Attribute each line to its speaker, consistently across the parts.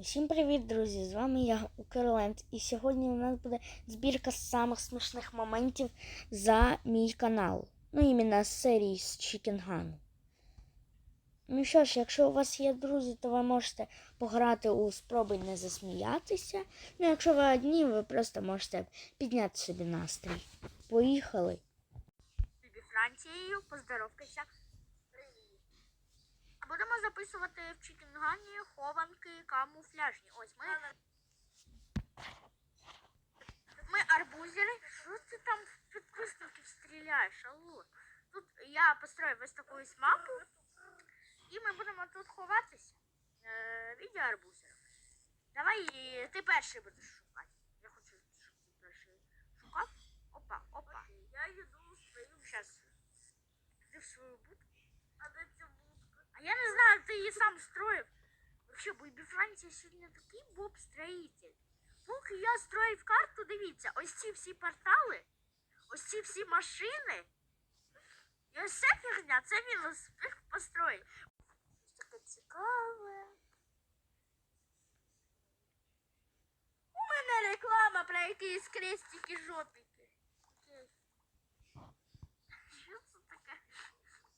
Speaker 1: Всім привіт, друзі! З вами я Укрленд. І сьогодні у нас буде збірка самих смішних моментів за мій канал. Ну, іменно з серії з Чікінгану. Ну що ж, якщо у вас є друзі, то ви можете пограти у спробуй не засміятися. Ну, якщо ви одні, ви просто можете підняти собі настрій. Поїхали!
Speaker 2: Францією, поздоровкайся. Будемо записувати в Чікінгані хованки камуфляжні. Ось ми. Ми арбузери. Що ти там в підписників стріляєш? Алло. Тут я построїв ось таку ось мапу. І ми будемо тут ховатися. Е, відео арбузера. Давай ти перший будеш шукати. Я хочу, щоб ти перший шукав. Опа, опа. Я йду в свою Сейчас. Ти в свою будку? не знаю, ти її сам строїв. Вообще, Бейбі Франція сьогодні такий боб-строїтель. Поки я строїв карту, дивіться, ось ці всі портали, ось ці всі машини. І ось ця фігня, це він успіх построїв. Ось таке цікаве. У мене реклама про якісь крестики жопики. Окей. Що це таке?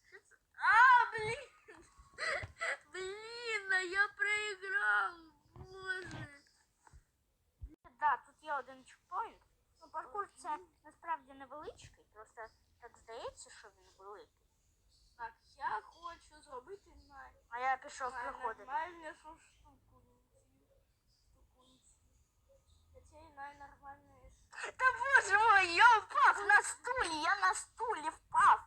Speaker 2: Що це? А, блін! Блін, а я проіграв. Боже. Да, тут є один чекпоінт. Ну, паркур це насправді невеличкий, просто так здається, що він великий.
Speaker 3: Так, я хочу зробити на
Speaker 2: А я пішов приходити.
Speaker 3: найнормальнішу штуку. Штуку. Для цієї найнормальнішої.
Speaker 2: Та боже мой, я впав на стулі, я на стулі впав.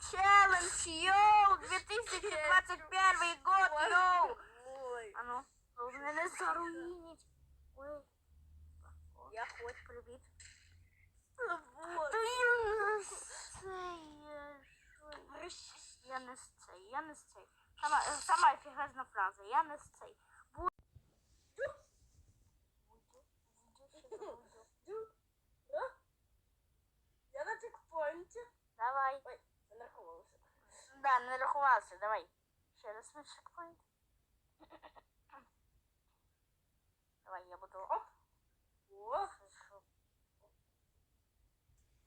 Speaker 2: Challenge, йоу! 2021 год, йоу! А ну, головне не заруїніть. Ой.
Speaker 3: Я
Speaker 2: привіт.
Speaker 3: Вот.
Speaker 2: Я не з я не з цей, я не з цей. Сама, сама фігезна фраза, я не з цей. Да, не рахувався, давай. Ще раз на чекпоінт. Давай, я буду. Оп.
Speaker 3: О,
Speaker 2: Хорошо.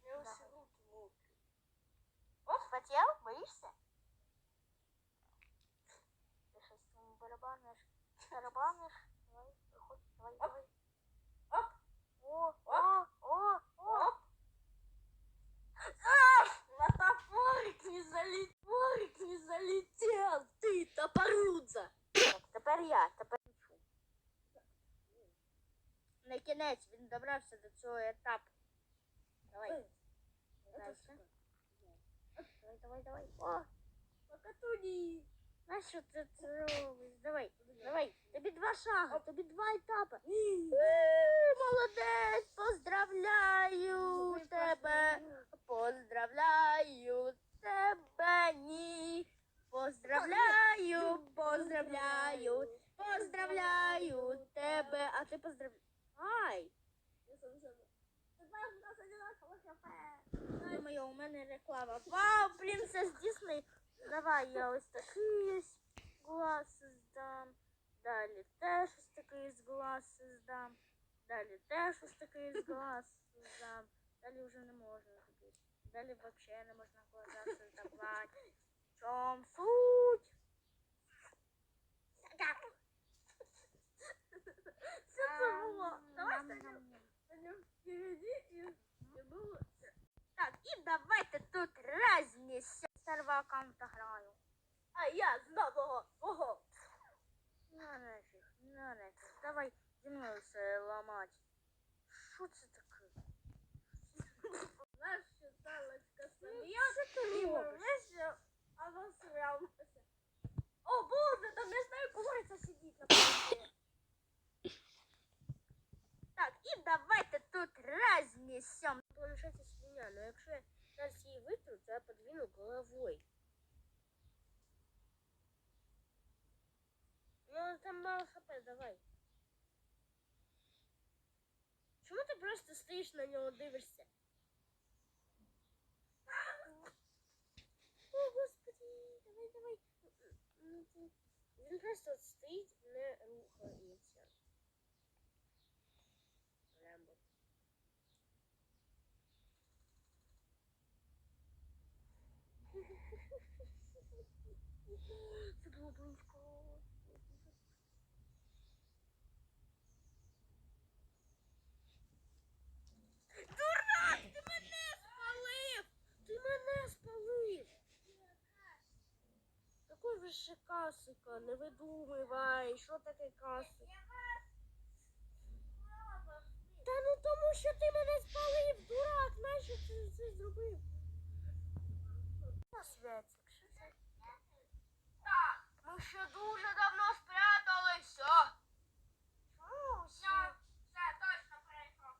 Speaker 3: я
Speaker 2: Да.
Speaker 3: усі руки мокрі.
Speaker 2: О, спотел? Боишься? Ты что с ним барабанишь? Барабанишь? Давай, выходи, давай, давай. Він добрався до цього етапу. Давай, дальше. Давай, давай, давай. О,
Speaker 3: Покатуні.
Speaker 2: на що це робиш? Давай, давай. Тобі два шага, тобі два етапи. Е, Молодець, поздравляю тебе. Поздравляю тебе, ні. Поздравляю, поздравляю, поздравляю тебе. А ти поздравляй. Ай, думаю, у мене реклама. Вау, принцес Дисней. Давай я ось такий ось глаз здам. Далі теж ось такий з глаз здам. Далі теж ось такий з глаз здам. Далі вже не можна такий. Далі взагалі не можна глаза создавати. В чому суть?
Speaker 3: Що це було? Давай
Speaker 2: Ам, Так, і давайте тут разнесе. Старого аккаунта граю.
Speaker 3: А я з нового. Ого.
Speaker 2: На нафіг, на нафіг. Давай зі мною все ламати. Що це таке?
Speaker 3: Наша талочка сміється.
Speaker 2: Ти
Speaker 3: І
Speaker 2: робиш?
Speaker 3: весь обосрався. О, боже, мало хп, давай. Чому ти просто стоїш на нього дивишся? О, господи, давай, давай. Ну, ти- Він просто от стоїть, не рухається. Рембо. Це було близько. Ще касика, не видумывай, що таке касик? Та ну тому що ти мене спалив, дурак, нащо ти це зробив? Святі, що це?
Speaker 4: Так, ми ще дуже давно спряталися.
Speaker 3: Чому
Speaker 4: прийшов.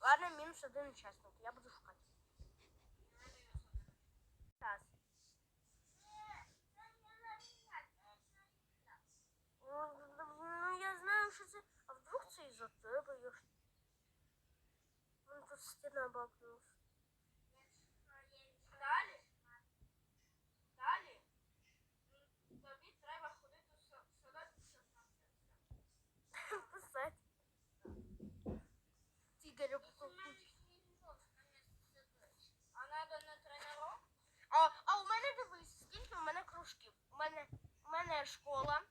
Speaker 3: Ладно, мінус один учасник, я буду шукати. Раз. Ну, я знаю, що це. А вдруг це ж... Вон тут стіна бакнулась.
Speaker 4: Далі. Далі. Тобі треба ходити с- сюди і щось
Speaker 3: Писать.
Speaker 4: А надо на тренировку?
Speaker 3: А, а у мене дивись, скільки у мене кружків. У мене, у мене школа,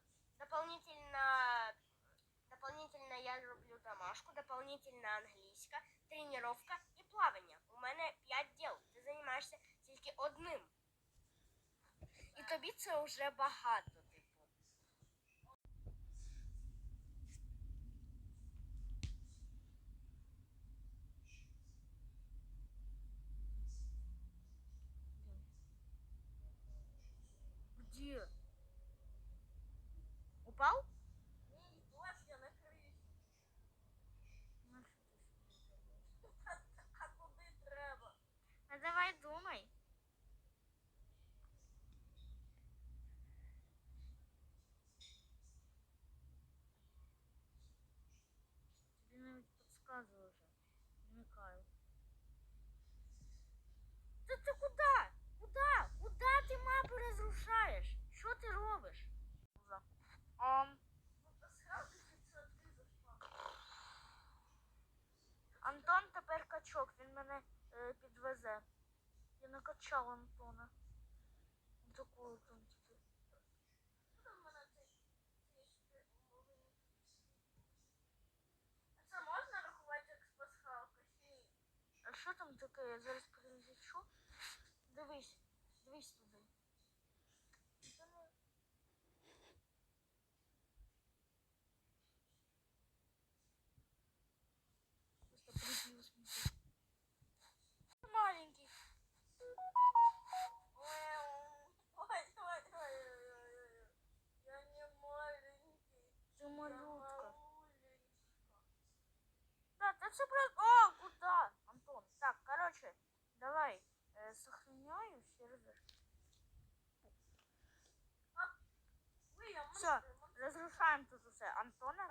Speaker 3: домашку, дополнительно англійська, тренування і плавання. У мене 5 діл. Ти займаєшся тільки одним. І тобі це вже багато, разрушаешь? Что ты? Um, Антон тепер качок, він мене е, підвезе. Я накачав Антона. Такого там.
Speaker 4: А це можна рахувати як? Ні.
Speaker 3: А що там таке? Я зараз перезачу. Дивись, дивись туди. все просто... О, а, куда? Антон. Так, короче, давай э, сохраняем сервер. Все, разрушаем тут уже Антона.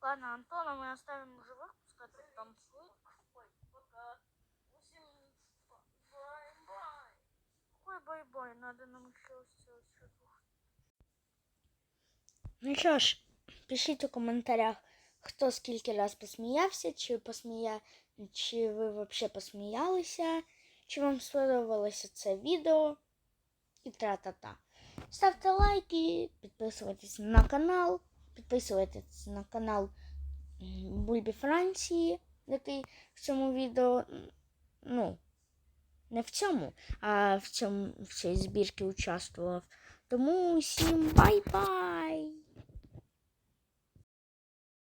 Speaker 3: Ладно, Антона мы оставим в живых, пускай тут там надо нам еще сделать.
Speaker 2: Ну що ж, пишіть у коментарях, хто скільки раз посміявся, чи посмія... чи ви взагалі посміялися, чи вам сподобалося це відео і тра-та-та. Ставте лайки, підписуйтесь на канал, підписуйтесь на канал Бульбі Франції, який в цьому відео, ну, не в цьому, а в цьому в цій збірці участвував. Тому всім бай-бай!